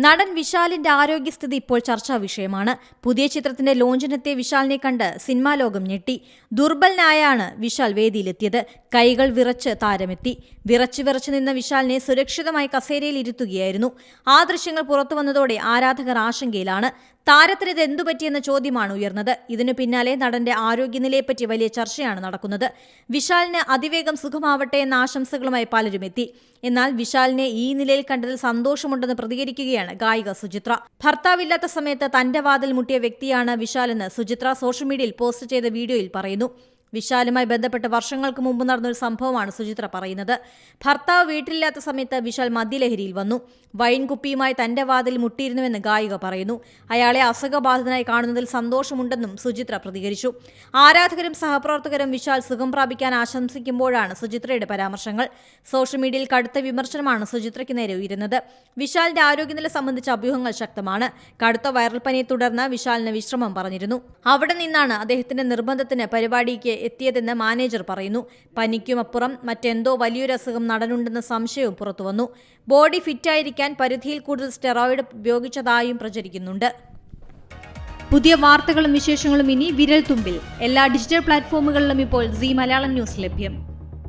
നടൻ വിശാലിന്റെ ആരോഗ്യസ്ഥിതി ഇപ്പോൾ ചർച്ചാ വിഷയമാണ്. പുതിയ ചിത്രത്തിന്റെ ലോഞ്ചിനെത്തിയ വിശാലിനെ കണ്ട് സിനിമാ ലോകം ഞെട്ടി. ദുർബലനായാണ് വിശാൽ വേദിയിലെത്തിയത്. കൈകൾ വിറച്ച് താരമെത്തി. വിറച്ചു വിറച്ചു നിന്ന വിശാലിനെ സുരക്ഷിതമായി കസേരയിൽ ഇരുത്തുകയായിരുന്നു. ആ ദൃശ്യങ്ങൾ പുറത്തു വന്നതോടെ ആരാധകർ ആശങ്കയിലാണ്. താരത്തിന് ഇത് എന്തു പറ്റിയെന്ന ചോദ്യമാണ് ഉയർന്നത്. ഇതിനു പിന്നാലെ നടന്റെ ആരോഗ്യനിലയെപ്പറ്റി വലിയ ചർച്ചയാണ് നടക്കുന്നത്. വിശാലിന് അതിവേഗം സുഖമാവട്ടെ എന്ന ആശംസകളുമായി പലരും എത്തി. എന്നാൽ വിശാലിനെ ഈ നിലയിൽ കണ്ടതിൽ സന്തോഷമുണ്ടെന്ന് പ്രതികരിക്കുകയാണ് ഗായിക സുചിത്ര. ഭർത്താവില്ലാത്ത സമയത്ത് തന്റെ വാതിൽ മുട്ടിയ വ്യക്തിയാണ് വിശാലെന്ന് സുചിത്ര സോഷ്യൽ മീഡിയയിൽ പോസ്റ്റ് ചെയ്ത വീഡിയോയിൽ പറയുന്നു. വിശാലുമായി ബന്ധപ്പെട്ട് വർഷങ്ങൾക്ക് മുമ്പ് നടന്നൊരു സംഭവമാണ് സുചിത്ര പറയുന്നത്. ഭർത്താവ് വീട്ടിലില്ലാത്ത സമയത്ത് വിശാൽ മദ്യലഹരിയിൽ വന്നു. വൈൻ കുപ്പിയുമായി തന്റെ വാതിൽ മുട്ടിയിരുന്നുവെന്ന് ഗായിക പറയുന്നു. അയാളെ അസുഖബാധിതനായി കാണുന്നതിൽ സന്തോഷമുണ്ടെന്നും സുചിത്ര പ്രതികരിച്ചു. ആരാധകരും സഹപ്രവർത്തകരും വിശാൽ സുഖം പ്രാപിക്കാൻ ആശംസിക്കുമ്പോഴാണ് സുചിത്രയുടെ പരാമർശങ്ങൾ. സോഷ്യൽ മീഡിയയിൽ കടുത്ത വിമർശനമാണ് സുചിത്രയ്ക്ക് നേരെ ഉയരുന്നത്. വിശാലിന്റെ ആരോഗ്യനില സംബന്ധിച്ച അഭ്യൂഹങ്ങൾ ശക്തമാണ്. കടുത്ത വൈറൽ പനിയെ തുടർന്ന് വിശാലിന് വിശ്രമം പറഞ്ഞിരുന്നു. അവിടെ നിന്നാണ് അദ്ദേഹത്തിന്റെ നിർബന്ധത്തിന് പരിപാടിക്ക് എത്തിയതെന്ന് മാനേജർ പറയുന്നു. പനിക്കുമപ്പുറം മറ്റെന്തോ വലിയൊരു അസുഖം നടനുണ്ടെന്ന സംശയവും പുറത്തുവന്നു. ബോഡി ഫിറ്റായിരിക്കാൻ പരിധിയിൽ കൂടുതൽ സ്റ്റെറോയിഡ് ഉപയോഗിച്ചതായും പ്രചരിക്കുന്നുണ്ട്. പുതിയ വാർത്തകളും വിശേഷങ്ങളും ഇനി വിരൽ തുമ്പിൽ എല്ലാ ഡിജിറ്റൽ പ്ലാറ്റ്ഫോമുകളിലും ഇപ്പോൾ സി മലയാളം ന്യൂസ് ലഭ്യം.